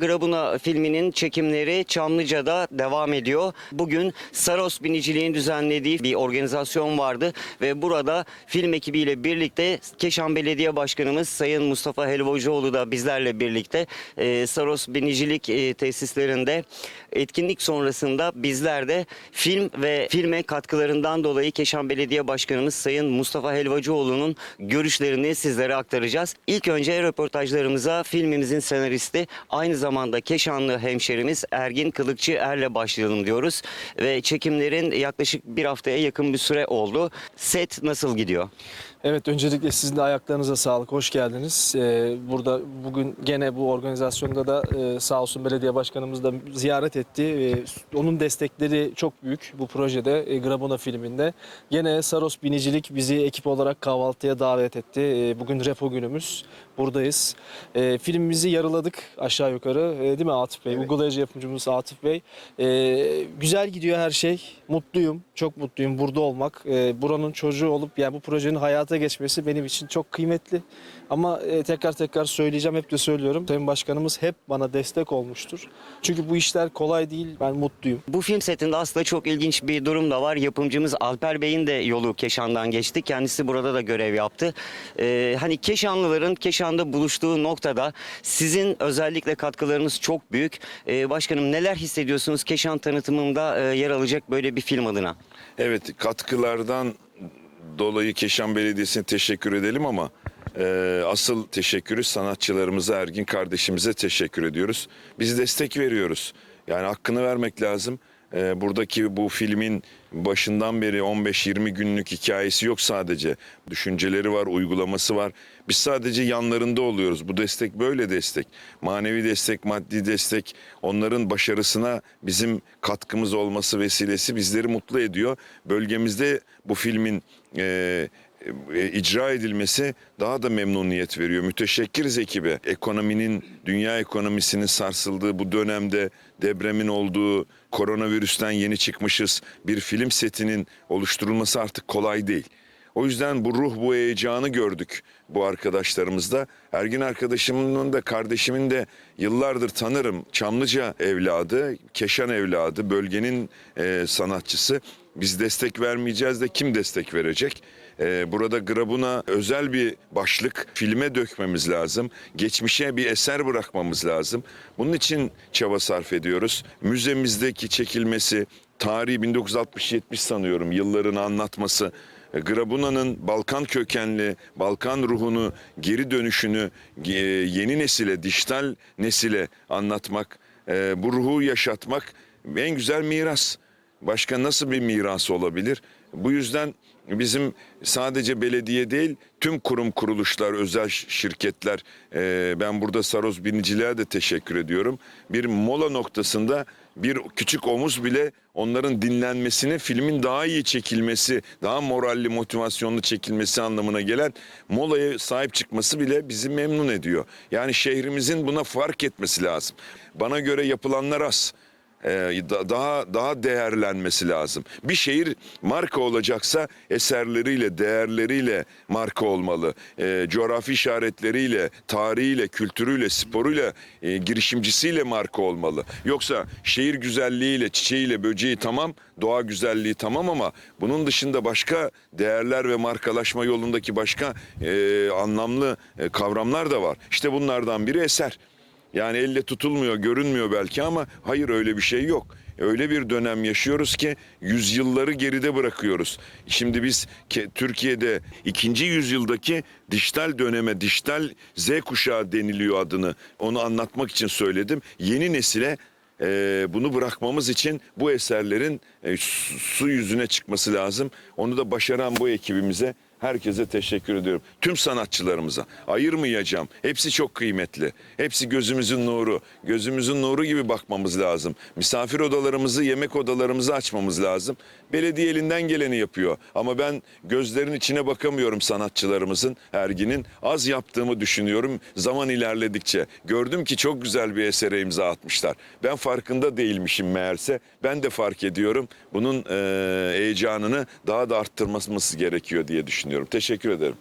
Grabuna filminin çekimleri Çamlıca'da devam ediyor. Bugün Saros Biniciliğin düzenlediği bir organizasyon vardı ve burada film ekibiyle birlikte Keşan Belediye Başkanımız Sayın Mustafa Helvacıoğlu da bizlerle birlikte e, Saros Binicilik e, tesislerinde etkinlik sonrasında bizler de film ve filme katkılarından dolayı Keşan Belediye Başkanımız Sayın Mustafa Helvacıoğlu'nun görüşlerini sizlere aktaracağız. İlk önce röportajlarımıza filmimizin senaristi aynı zamanda Keşanlı hemşerimiz Ergin Kılıkçı Er'le başlayalım diyoruz. Ve çekimlerin yaklaşık bir haftaya yakın bir süre oldu. Set nasıl gidiyor? Evet öncelikle sizin de ayaklarınıza sağlık. Hoş geldiniz. Ee, burada bugün gene bu organizasyonda da e, sağ olsun belediye başkanımız da ziyaret etti. Ee, onun destekleri çok büyük bu projede e, Grabona filminde. Gene Saros Binicilik bizi ekip olarak kahvaltıya davet etti. Ee, bugün repo günümüz. Buradayız. Ee, filmimizi yarıladık aşağı yukarı. Ee, değil mi Atıf Bey? Uygulayıcı yapımcımız Atıf Bey. Ee, güzel gidiyor her şey. Mutluyum. Çok mutluyum burada olmak. Ee, buranın çocuğu olup yani bu projenin hayata geçmesi benim için çok kıymetli. Ama e, tekrar tekrar söyleyeceğim, hep de söylüyorum. Sayın Başkanımız hep bana destek olmuştur. Çünkü bu işler kolay değil. Ben mutluyum. Bu film setinde aslında çok ilginç bir durum da var. Yapımcımız Alper Bey'in de yolu Keşan'dan geçti. Kendisi burada da görev yaptı. Ee, hani Keşanlıların Keşan'da buluştuğu noktada sizin özellikle katkılarınız çok büyük. Ee, başkanım neler hissediyorsunuz Keşan tanıtımında e, yer alacak böyle bir film adına? Evet katkılardan dolayı Keşan Belediyesi'ne teşekkür edelim ama e, asıl teşekkürü sanatçılarımıza Ergin kardeşimize teşekkür ediyoruz. Biz destek veriyoruz. Yani hakkını vermek lazım. E, buradaki bu filmin başından beri 15-20 günlük hikayesi yok sadece. Düşünceleri var, uygulaması var. Biz sadece yanlarında oluyoruz. Bu destek böyle destek. Manevi destek, maddi destek onların başarısına bizim katkımız olması vesilesi bizleri mutlu ediyor. Bölgemizde bu filmin e, icra edilmesi daha da memnuniyet veriyor. Müteşekkiriz ekibe. Ekonominin, dünya ekonomisinin sarsıldığı bu dönemde depremin olduğu, koronavirüsten yeni çıkmışız. Bir film setinin oluşturulması artık kolay değil. O yüzden bu ruh, bu heyecanı gördük bu arkadaşlarımızda. Ergin arkadaşımın da kardeşimin de yıllardır tanırım. Çamlıca evladı, Keşan evladı, bölgenin e, sanatçısı. Biz destek vermeyeceğiz de kim destek verecek? Ee, burada Grabun'a özel bir başlık filme dökmemiz lazım. Geçmişe bir eser bırakmamız lazım. Bunun için çaba sarf ediyoruz. Müzemizdeki çekilmesi, tarihi 1960-70 sanıyorum yıllarını anlatması. E, Grabuna'nın Balkan kökenli, Balkan ruhunu, geri dönüşünü e, yeni nesile, dijital nesile anlatmak, e, bu ruhu yaşatmak en güzel miras. Başka nasıl bir miras olabilir? Bu yüzden bizim sadece belediye değil tüm kurum kuruluşlar, özel şirketler ben burada Saros Biniciliğe de teşekkür ediyorum. Bir mola noktasında bir küçük omuz bile onların dinlenmesini, filmin daha iyi çekilmesi, daha moralli, motivasyonlu çekilmesi anlamına gelen molaya sahip çıkması bile bizi memnun ediyor. Yani şehrimizin buna fark etmesi lazım. Bana göre yapılanlar az daha daha değerlenmesi lazım. Bir şehir marka olacaksa eserleriyle, değerleriyle marka olmalı. E, coğrafi işaretleriyle, tarihiyle, kültürüyle, sporuyla, e, girişimcisiyle marka olmalı. Yoksa şehir güzelliğiyle, çiçeğiyle, böceği tamam, doğa güzelliği tamam ama bunun dışında başka değerler ve markalaşma yolundaki başka e, anlamlı e, kavramlar da var. İşte bunlardan biri eser. Yani elle tutulmuyor, görünmüyor belki ama hayır öyle bir şey yok. Öyle bir dönem yaşıyoruz ki yüzyılları geride bırakıyoruz. Şimdi biz Türkiye'de ikinci yüzyıldaki dijital döneme, dijital Z kuşağı deniliyor adını. Onu anlatmak için söyledim. Yeni nesile e, bunu bırakmamız için bu eserlerin e, su yüzüne çıkması lazım. Onu da başaran bu ekibimize Herkese teşekkür ediyorum. Tüm sanatçılarımıza ayırmayacağım. Hepsi çok kıymetli. Hepsi gözümüzün nuru. Gözümüzün nuru gibi bakmamız lazım. Misafir odalarımızı, yemek odalarımızı açmamız lazım. Belediye elinden geleni yapıyor. Ama ben gözlerin içine bakamıyorum sanatçılarımızın, Ergin'in. Az yaptığımı düşünüyorum zaman ilerledikçe. Gördüm ki çok güzel bir esere imza atmışlar. Ben farkında değilmişim meğerse. Ben de fark ediyorum. Bunun eee, heyecanını daha da arttırması gerekiyor diye düşünüyorum. Teşekkür ederim.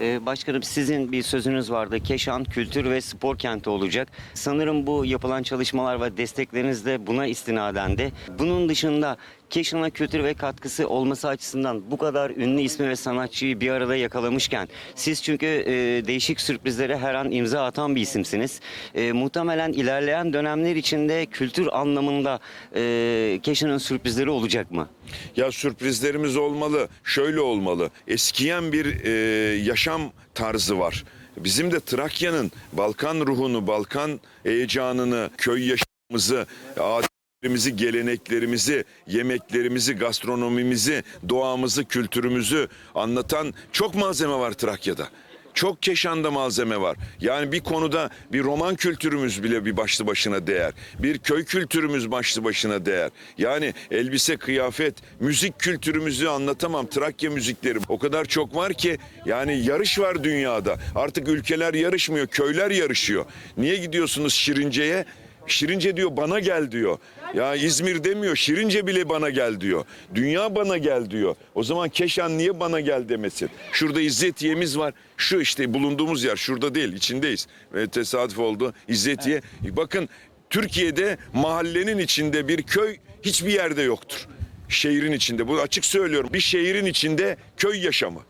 Ee, başkanım sizin bir sözünüz vardı. Keşan kültür ve spor kenti olacak. Sanırım bu yapılan çalışmalar ve destekleriniz de buna istinadendi. Bunun dışında Keşan'a kültür ve katkısı olması açısından bu kadar ünlü ismi ve sanatçıyı bir arada yakalamışken siz çünkü e, değişik sürprizlere her an imza atan bir isimsiniz. E, muhtemelen ilerleyen dönemler içinde kültür anlamında e, Keşan'ın sürprizleri olacak mı? Ya sürprizlerimiz olmalı, şöyle olmalı. Eskiyen bir e, yaşam tarzı var. Bizim de Trakya'nın Balkan ruhunu, Balkan heyecanını, köy yaşamımızı, adetlerimizi, geleneklerimizi, yemeklerimizi, gastronomimizi, doğamızı, kültürümüzü anlatan çok malzeme var Trakya'da. Çok Keşan'da malzeme var. Yani bir konuda bir roman kültürümüz bile bir başlı başına değer. Bir köy kültürümüz başlı başına değer. Yani elbise, kıyafet, müzik kültürümüzü anlatamam. Trakya müzikleri o kadar çok var ki yani yarış var dünyada. Artık ülkeler yarışmıyor, köyler yarışıyor. Niye gidiyorsunuz Şirince'ye? Şirince diyor bana gel diyor. Ya İzmir demiyor Şirince bile bana gel diyor. Dünya bana gel diyor. O zaman Keşan niye bana gel demesin? Şurada İzzetiye'miz var. Şu işte bulunduğumuz yer şurada değil içindeyiz. Ve tesadüf oldu İzzetiye. Bakın Türkiye'de mahallenin içinde bir köy hiçbir yerde yoktur. Şehrin içinde. Bu açık söylüyorum. Bir şehrin içinde köy yaşamı.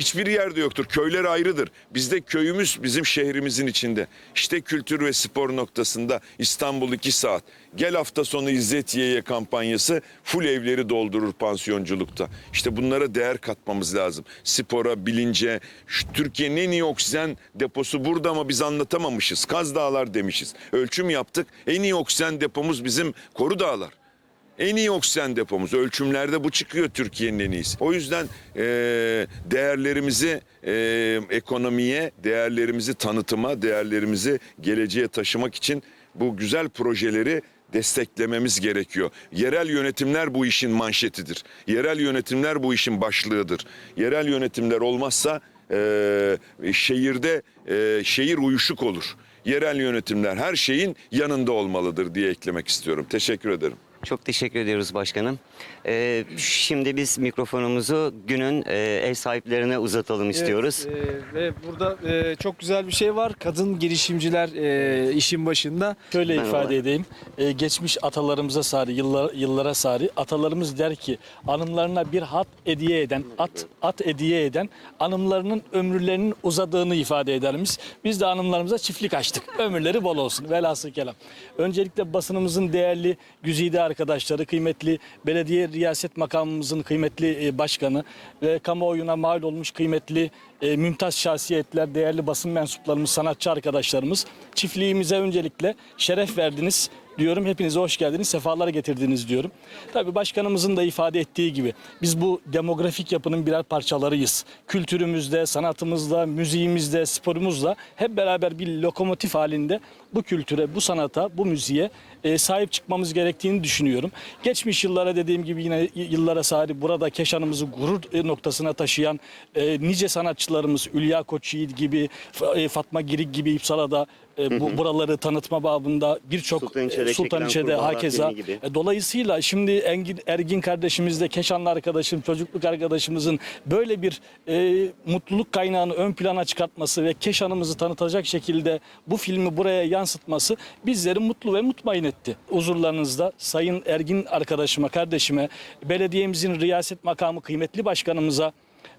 Hiçbir yerde yoktur. Köyler ayrıdır. Bizde köyümüz bizim şehrimizin içinde. İşte kültür ve spor noktasında İstanbul 2 saat. Gel hafta sonu İzzetiye'ye kampanyası full evleri doldurur pansiyonculukta. İşte bunlara değer katmamız lazım. Spora, bilince. Şu Türkiye'nin en iyi oksijen deposu burada ama biz anlatamamışız. Kaz Dağlar demişiz. Ölçüm yaptık. En iyi oksijen depomuz bizim Koru Dağlar. En iyi oksijen depomuz. Ölçümlerde bu çıkıyor Türkiye'nin en iyisi. O yüzden e, değerlerimizi e, ekonomiye, değerlerimizi tanıtıma, değerlerimizi geleceğe taşımak için bu güzel projeleri desteklememiz gerekiyor. Yerel yönetimler bu işin manşetidir. Yerel yönetimler bu işin başlığıdır. Yerel yönetimler olmazsa e, şehirde e, şehir uyuşuk olur. Yerel yönetimler her şeyin yanında olmalıdır diye eklemek istiyorum. Teşekkür ederim. Çok teşekkür ediyoruz başkanım. Ee, şimdi biz mikrofonumuzu günün e, ev sahiplerine uzatalım istiyoruz. Evet, e, ve burada e, çok güzel bir şey var. Kadın girişimciler e, işin başında. Şöyle Merhaba. ifade edeyim. Ee, geçmiş atalarımıza sari, yıllar, yıllara sari. Atalarımız der ki hanımlarına bir hat hediye eden, at, at hediye eden hanımlarının ömürlerinin uzadığını ifade edermiş. Biz de hanımlarımıza çiftlik açtık. Ömürleri bol olsun. Velhasıl kelam. Öncelikle basınımızın değerli güzide arkadaşları, kıymetli belediye riyaset makamımızın kıymetli e, başkanı ve kamuoyuna mal olmuş kıymetli e, mümtaz şahsiyetler, değerli basın mensuplarımız, sanatçı arkadaşlarımız çiftliğimize öncelikle şeref verdiniz diyorum. Hepinize hoş geldiniz, sefalar getirdiniz diyorum. Tabii başkanımızın da ifade ettiği gibi biz bu demografik yapının birer parçalarıyız. Kültürümüzde, sanatımızda, müziğimizde, sporumuzla hep beraber bir lokomotif halinde bu kültüre, bu sanata, bu müziğe e, sahip çıkmamız gerektiğini düşünüyorum. Geçmiş yıllara dediğim gibi yine yıllara sahip burada Keşan'ımızı gurur e, noktasına taşıyan e, nice sanatçılarımız Ülya Koçyiğit gibi, e, Fatma Girik gibi İpsala'da e, bu buraları tanıtma babında birçok e, çekilen kurbağalar hakeza. E, Dolayısıyla şimdi Engin Ergin kardeşimiz de Keşanlı arkadaşım, çocukluk arkadaşımızın böyle bir e, mutluluk kaynağını ön plana çıkartması ve Keşan'ımızı tanıtacak şekilde bu filmi buraya yansıtması bizleri mutlu ve mutmain etti. Huzurlarınızda Sayın Ergin arkadaşıma, kardeşime, belediyemizin riyaset makamı kıymetli başkanımıza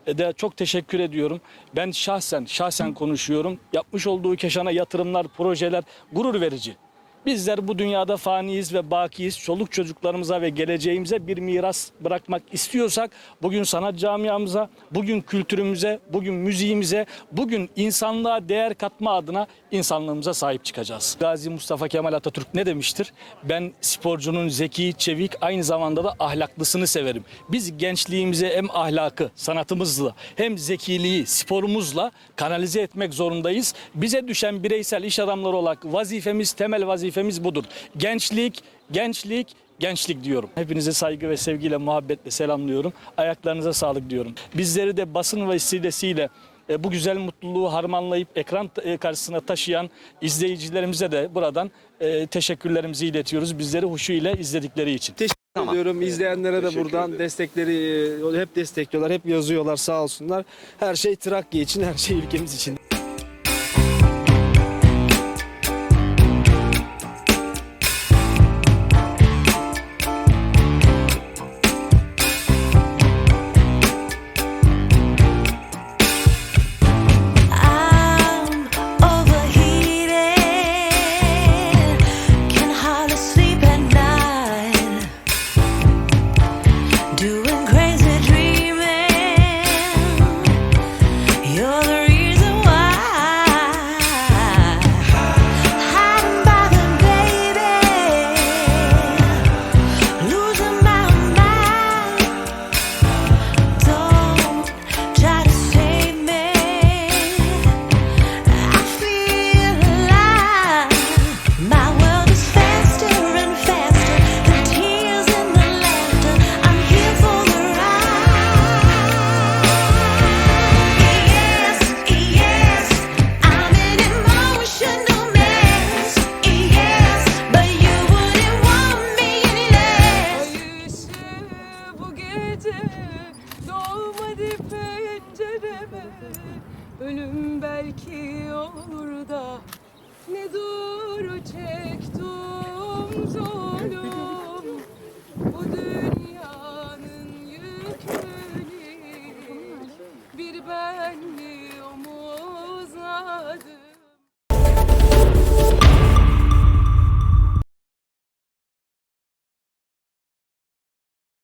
e, de çok teşekkür ediyorum. Ben şahsen şahsen konuşuyorum. Yapmış olduğu Keşan'a yatırımlar, projeler gurur verici. Bizler bu dünyada faniyiz ve bakiyiz. Çoluk çocuklarımıza ve geleceğimize bir miras bırakmak istiyorsak bugün sanat camiamıza, bugün kültürümüze, bugün müziğimize, bugün insanlığa değer katma adına insanlığımıza sahip çıkacağız. Gazi Mustafa Kemal Atatürk ne demiştir? Ben sporcunun zeki, çevik, aynı zamanda da ahlaklısını severim. Biz gençliğimize hem ahlakı, sanatımızla hem zekiliği, sporumuzla kanalize etmek zorundayız. Bize düşen bireysel iş adamları olarak vazifemiz, temel vazifemiz budur. Gençlik, gençlik, gençlik diyorum. Hepinize saygı ve sevgiyle, muhabbetle selamlıyorum. Ayaklarınıza sağlık diyorum. Bizleri de basın vesilesiyle e, bu güzel mutluluğu harmanlayıp ekran e, karşısına taşıyan izleyicilerimize de buradan e, teşekkürlerimizi iletiyoruz. Bizleri huşu ile izledikleri için. Tamam. Diyorum izleyenlere de Teşekkür buradan ederim. destekleri hep destekliyorlar, hep yazıyorlar sağ olsunlar. Her şey Trakya için, her şey ülkemiz için. Çektim zulüm